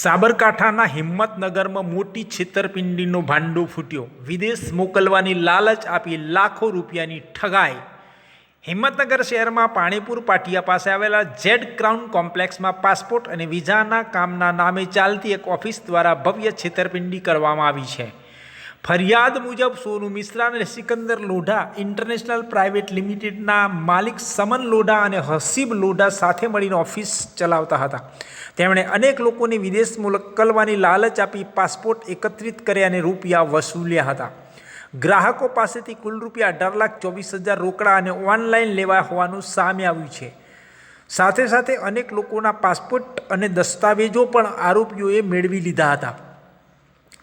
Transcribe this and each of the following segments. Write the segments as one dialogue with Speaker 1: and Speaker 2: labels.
Speaker 1: સાબરકાંઠાના હિંમતનગરમાં મોટી છેતરપિંડીનો ભાંડો ફૂટ્યો. વિદેશ મોકલવાની લાલચ આપી લાખો રૂપિયાની ઠગાઈ. હિંમતનગર શહેરમાં પાણીપુર પાટિયા પાસે આવેલા જેડ ક્રાઉન કોમ્પ્લેક્સમાં પાસપોર્ટ અને વિઝાના કામના નામે ચાલતી એક ઓફિસ દ્વારા ભવ્ય છેતરપિંડી કરવામાં આવી છે. ફરિયાદ મુજબ સોનુ મિશ્રા અને સિકંદર લોઢા, ઇન્ટરનેશનલ પ્રાઇવેટ લિમિટેડના માલિક સમન લોઢા અને હસીબ લોઢા સાથે મળીને ઓફિસ ચલાવતા હતા. તેમણે અનેક લોકોને વિદેશ મોકલવાની લાલચ આપી પાસપોર્ટ એકત્રિત કર્યા અને રૂપિયા વસૂલ્યા હતા. ગ્રાહકો પાસેથી કુલ રૂપિયા અઢાર લાખ ચોવીસ હજાર રોકડા અને ઓનલાઈન લેવા હોવાનું સામે આવ્યું છે. સાથે સાથે અનેક લોકોના પાસપોર્ટ અને દસ્તાવેજો પણ આરોપીઓએ મેળવી લીધા હતા.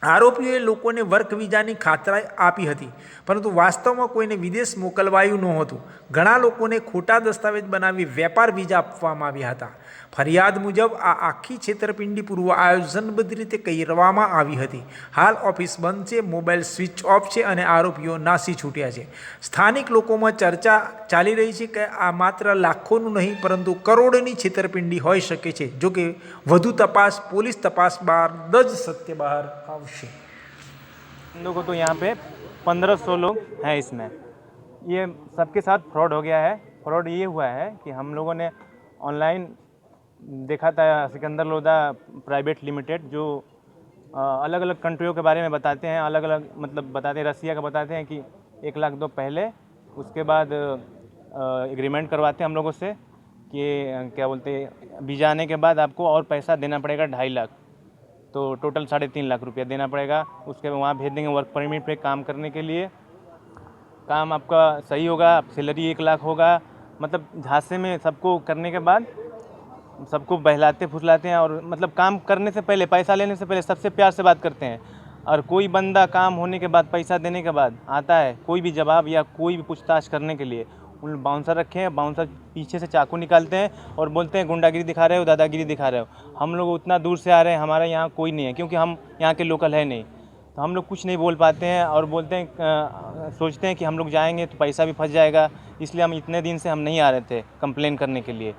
Speaker 1: આરોપીઓએ લોકોને વર્ક વિઝાની ખાતરા આપી હતી, પરંતુ વાસ્તવમાં કોઈને વિદેશ મોકલવાયું નહોતું. ઘણા લોકોને ખોટા દસ્તાવેજ બનાવી વેપાર વિઝા આપવામાં આવ્યા હતા. ફરિયાદ મુજબ આ આખી છેતરપિંડી પૂર્વ આયોજનબદ્ધ રીતે કરવામાં આવી હતી હાલ ઓફિસ બંધ છે મોબાઈલ સ્વિચ ઓફ છે અને આરોપીઓ નાસી છૂટ્યા છે સ્થાનિક લોકોમાં ચર્ચા ચાલી રહી છે કે આ માત્ર લાખોનું નહીં પરંતુ કરોડોની છેતરપિંડી હોઈ શકે છે જો કે વધુ તપાસ પોલીસ તપાસ બાદ જ સત્ય બહાર આવશે
Speaker 2: हम लोगों को तो यहाँ पे पंद्रह सौ लोग हैं इसमें ये सबके साथ फ्रॉड हो गया है फ्रॉड ये हुआ है कि हम लोगों ने ऑनलाइन देखा था सिकंदर लोधा प्राइवेट लिमिटेड, जो अलग अलग कंट्रियों के बारे में बताते हैं अलग अलग मतलब बताते हैं, रसिया का बताते हैं कि एक लाख दो पहले, उसके बाद एग्रीमेंट करवाते हैं हम लोगों से कि क्या बोलते हैं आने के बाद आपको और पैसा देना पड़ेगा ढाई लाख। तो टोटल साढ़े तीन लाख रुपया देना पड़ेगा। उसके बाद वहाँ भेज देंगे वर्क परमिट पे काम करने के लिए। काम आपका सही होगा सैलरी एक लाख होगा। मतलब झांसे में सबको करने के बाद सबको बहलाते, फुसलाते हैं और मतलब काम करने से पहले, पैसा लेने से पहले सबसे प्यार से बात करते हैं। और कोई बंदा काम होने के बाद, पैसा देने के बाद आता है कोई भी जवाब या कोई भी पूछताछ करने के लिए, उन बाउंसर रखे हैं बाउंसर पीछे से चाकू निकालते हैं और बोलते हैं, गुंडागिरी दिखा रहे हो, दादागिरी दिखा रहे हो। हम लोग उतना दूर से आ रहे हैं, हमारे यहाँ कोई नहीं है, क्योंकि हम यहाँ के लोकल है नहीं। तो हम लोग कुछ नहीं बोल पाते हैं और बोलते हैं सोचते हैं कि हम लोग जाएँगे तो पैसा भी फंस जाएगा, इसलिए हम इतने दिन से हम नहीं आ रहे थे कंप्लेन करने के लिए।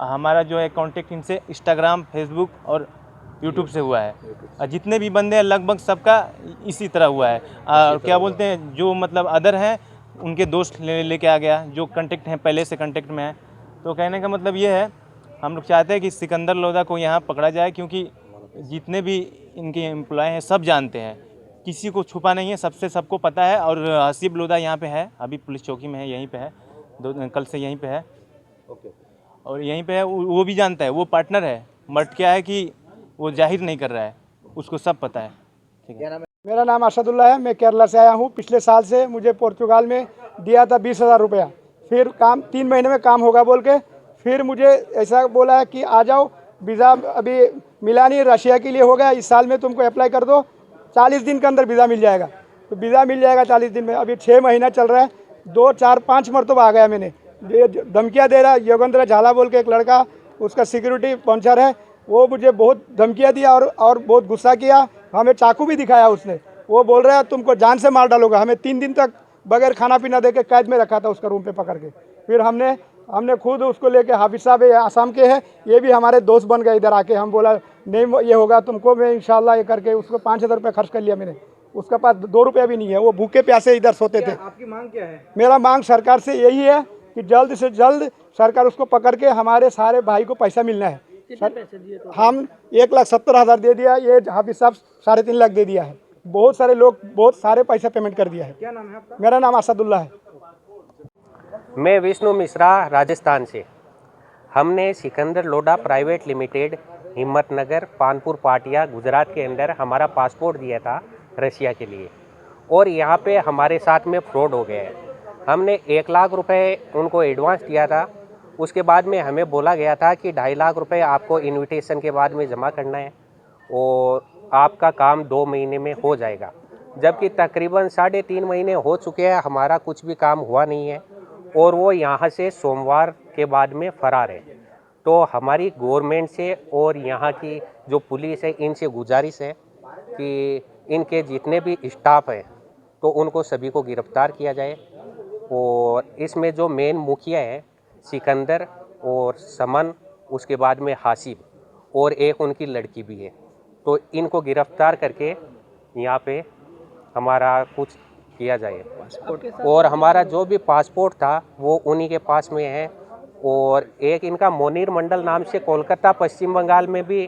Speaker 2: हमारा जो है कांटेक्ट इनसे इंस्टाग्राम फेसबुक और यूट्यूब से हुआ है। और जितने भी बंदे हैं लगभग सबका इसी तरह हुआ है। और क्या बोलते हैं जो मतलब अदर हैं उनके दोस्त ले लेके आ गया जो कंटेक्ट हैं पहले से कंटेक्ट में है। तो कहने का मतलब ये है हम लोग चाहते हैं कि सिकंदर लोधा को यहाँ पकड़ा जाए क्योंकि जितने भी इनके एम्प्लॉय हैं सब जानते हैं। किसी को छुपा नहीं है सबसे सबको पता है। और हसीब लोधा यहाँ पे है अभी पुलिस चौकी में है यहीं पे है। दो कल से यहीं पे है। और यहीं पे है, वो भी जानता है, वो पार्टनर है। बट क्या है कि वो ज़ाहिर नहीं कर रहा है। उसको सब पता है। ठीक है।
Speaker 3: मेरा नाम असदुल्ला है। मैं केरला से आया हूँ। पिछले साल से मुझे पोर्चुगाल में दिया था बीस हज़ार रुपया। फिर काम, तीन महीने में काम होगा बोल के, फिर मुझे ऐसा बोला है कि आ जाओ, वीज़ा अभी मिला नहीं, रशिया के लिए हो गया। इस साल में तुमको अप्लाई कर दो। चालीस दिन के अंदर वीज़ा मिल जाएगा। तो वीज़ा मिल जाएगा चालीस दिन में। अभी छः महीना चल रहा है। दो, चार, पाँच मरतबा आ गया मैंने। धमकियाँ दे रहा योगेंद्र झाला बोल के एक लड़का उसका सिक्योरिटी पंचर है। वो मुझे बहुत धमकियाँ दिया और और बहुत गुस्सा किया। हमें चाकू भी दिखाया उसने। वो बोल रहा है तुमको जान से मार डालूँगा। हमें तीन दिन तक बगैर खाना पीना दे के कैद में रखा था उसका रूम पे पकड़ के। फिर हमने हमने खुद उसको लेके हाफिज साहब ये आसाम के हैं। ये भी हमारे दोस्त बन गए इधर आके। हम बोला नहीं ये होगा तुमको मैं इंशाल्लाह ये करके उसको पाँच हज़ार रुपये खर्च कर लिया मैंने। उसका पास दो रुपया भी नहीं है। वो भूखे प्यासे इधर सोते थे।
Speaker 4: आपकी मांग क्या है?
Speaker 3: मेरा मांग सरकार से यही है कि जल्द से जल्द सरकार उसको पकड़ के हमारे सारे भाई को पैसा मिलना है।
Speaker 4: तो?
Speaker 3: हम एक लाख सत्तर हज़ार दे दिया ये हाफिज साहब साढ़े तीन लाख दे दिया है। बहुत सारे लोग बहुत सारे पैसा पेमेंट कर दिया है।
Speaker 4: क्या नाम है आपका?
Speaker 3: मेरा नाम असदुल्ला है।
Speaker 5: मैं विष्णु मिश्रा राजस्थान से। हमने सिकंदर लोडा प्राइवेट लिमिटेड हिम्मतनगर पानपुर पाटिया गुजरात के अंदर हमारा पासपोर्ट दिया था रशिया के लिए। और यहाँ पे हमारे साथ में फ्रॉड हो गया है। हमने एक लाख रुपए उनको एडवांस दिया था। उसके बाद में हमें बोला गया था कि ढाई लाख रुपए आपको इनविटेशन के बाद में जमा करना है और आपका काम दो महीने में हो जाएगा। जबकि तकरीबन साढ़े तीन महीने हो चुके हैं, हमारा कुछ भी काम हुआ नहीं है और वो यहाँ से सोमवार के बाद में फरार है। तो हमारी गवर्नमेंट से और यहाँ की जो पुलिस है, इनसे गुजारिश है कि इनके जितने भी स्टाफ हैं तो उनको सभी को गिरफ़्तार किया जाए। और इसमें जो मेन मुखिया है सिकंदर और समन उसके बाद में हासिब और एक उनकी लड़की भी है। तो इनको गिरफ़्तार करके यहाँ पे हमारा कुछ किया जाए। और हमारा जो भी पासपोर्ट था वो उन्हीं के पास में है। और एक इनका मोनीर मंडल नाम से कोलकाता पश्चिम बंगाल में भी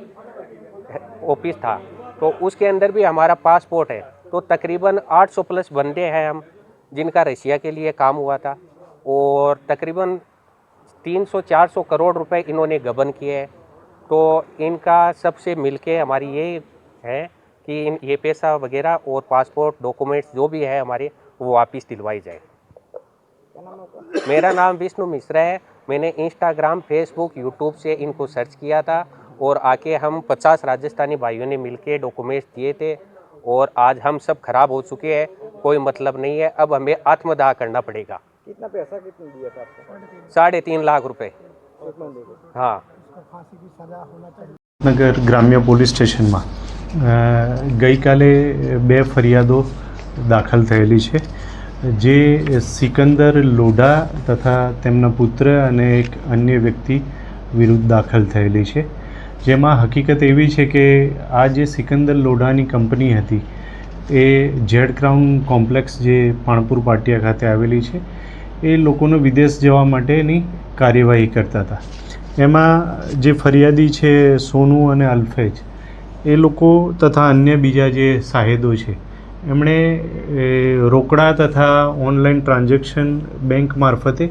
Speaker 5: ऑफ़िस था। तो उसके अंदर भी हमारा पासपोर्ट है। तो तकरीबन 800 प्लस बंदे हैं हम। जिनका रशिया के लिए काम हुआ था और तकरीबन 300-400 करोड़ रुपए इन्होंने गबन किए हैं। तो इनका सबसे मिलके हमारी ये है कि इन ये पैसा वगैरह और पासपोर्ट, डॉक्यूमेंट्स जो भी है हमारे, वो वापस दिलवाई जाए। मेरा नाम विष्णु मिश्रा है। मैंने इंस्टाग्राम फेसबुक यूट्यूब से इनको सर्च किया था और आके हम 50 राजस्थानी भाइयों ने मिलके डॉक्यूमेंट्स दिए थे और आज हम सब खराब हो चुके हैं। कोई मतलब नहीं है अब हमें आत्मदाह करना पड़ेगा
Speaker 3: कितना पैसा कितना दिया था आपको
Speaker 5: साढ़े तीन लाख रुपए हाँ
Speaker 6: નગર ગ્રામ્ય પોલીસ સ્ટેશનમાં અ, ગઈકાલે બે ફરિયાદો દાખલ થયેલી છે જે સિકંદર લોઢા તથા તેમના પુત્ર અને એક અન્ય વ્યક્તિ વિરુદ્ધ દાખલ થયેલી છે જેમાં હકીકત એવી છે કે આ જે સિકંદર લોઢાની કંપની હતી એ ઝેડ ક્રાઉન કોમ્પ્લેક્સ જે પાણપુર પાટિયા ખાતે આવેલી છે, એ લોકોને વિદેશ જવા માટેની કાર્યવાહી કરતા હતા. એમાં જે ફરિયાદી છે સોનુ અને અલ્ફેજ, એ લોકો તથા અન્ય બીજા જે સાહેદો છે, એમણે રોકડા તથા ઓનલાઈન ટ્રાન્ઝેક્શન બેંક મારફતે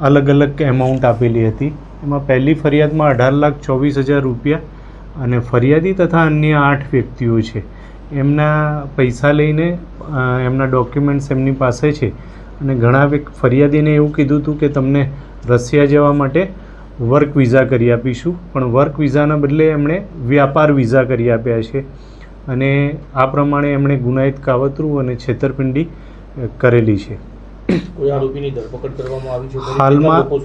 Speaker 6: અલગ અલગ એમાઉન્ટ આપેલી હતી. એમાં પહેલી ફરિયાદમાં અઢાર લાખ ચોવીસ હજાર રૂપિયા અને ફરિયાદી તથા અન્ય આઠ વ્યક્તિઓ છે. એમના પૈસા લઈને એમના ડોક્યુમેન્ટ્સ એમની પાસે છે. અને ઘણા ફરિયાદીને એવું કીધું હતું કે તમને રશિયા જવા માટે વર્ક વિઝા કરી આપીશું. પણ વર્ક વિઝાના બદલે એમણે વ્યાપાર વિઝા કરી આપ્યા છે. અને આ પ્રમાણે એમણે ગુનાહિત કાવતરું અને છેતરપિંડી કરેલી છે.
Speaker 7: કોઈ આરોપીની ધરપકડ કરવામાં આવી છે? ખરી?
Speaker 6: હાલમાં-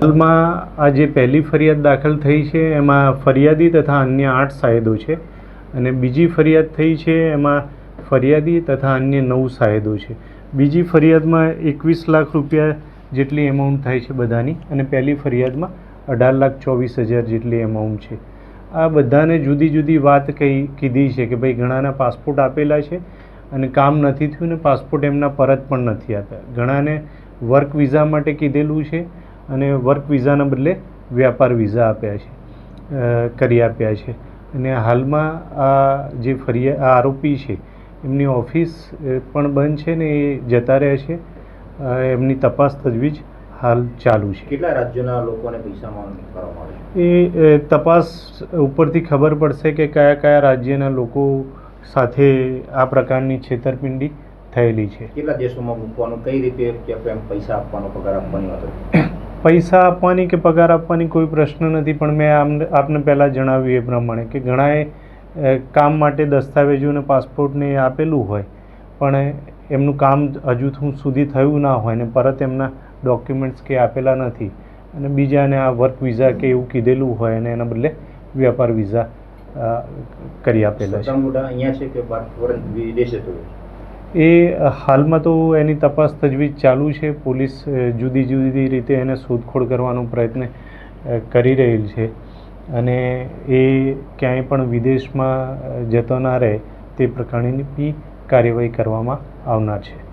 Speaker 6: હાલમાં આ જે પહેલી ફરિયાદ દાખલ થઈ છે એમાં ફરિયાદી તથા અન્ય આઠ સાહેદો છે. અને બીજી ફરિયાદ થઈ છે એમાં ફરિયાદી તથા અન્ય નવ સાહેદો છે. બીજી ફરિયાદમાં એકવીસ લાખ રૂપિયા જેટલી એમાઉન્ટ થાય છે બધાની અને પહેલી ફરિયાદમાં અઢાર લાખ ચોવીસ હજાર જેટલી એમાઉન્ટ છે. આ બધાને જુદી જુદી વાત કહી, કીધી છે કે ભાઈ ઘણાના પાસપોર્ટ આપેલા છે અને કામ નથી થયું ને પાસપોર્ટ એમના પરત પણ નથી આપ્યા ઘણાને વર્ક વિઝા માટે કીધેલું છે અને વર્ક વિઝાના બદલે વ્યાપાર વિઝા આપ્યા છે કરી આપ્યા છે. અને હાલમાં આ જે ફરિયા આ આરોપી છે એમની ઓફિસ પણ બંધ છે ને એ જતા રહે છે. એમની તપાસ તજવીજ હાલ ચાલુ છે.
Speaker 7: કેટલા રાજ્યોના લોકોને પૈસામાં
Speaker 6: એ તપાસ ઉપરથી ખબર પડશે કે કયા કયા રાજ્યના લોકો સાથે આ પ્રકારની છેતરપિંડી થયેલી છે.
Speaker 7: કેટલા દેશોમાં મૂકવાનું કઈ રીતે પૈસા આપવાનો પગાર આપવાની વાત હતી
Speaker 6: પૈસા આપવાની કે પગાર આપવાની કોઈ પ્રશ્ન નથી, પણ મેં આમ આપને પહેલાં જણાવ્યું એ પ્રમાણે કે ઘણાએ કામ માટે દસ્તાવેજો અને પાસપોર્ટને આપેલું હોય, પણ એમનું કામ હજુ સુધી થયું ના હોય ને પરત એમના ડોક્યુમેન્ટ્સ કે આપેલા નથી. અને બીજાને આ વર્ક વિઝા કે એવું કીધેલું હોય અને એના બદલે વ્યાપાર વિઝા કરી આપેલા છે.
Speaker 7: અહીંયા છે કે વિદેશે
Speaker 6: એ હાલમાં તો એની તપાસ તજવીજ ચાલુ છે. પોલીસ જુદી જુદી રીતે એને શોધખોળ કરવાનો પ્રયત્ન કરી રહેલ છે. અને એ ક્યાંય પણ વિદેશમાં જતો ના રહે તે પ્રકારની કાર્યવાહી કરવામાં આવનાર છે.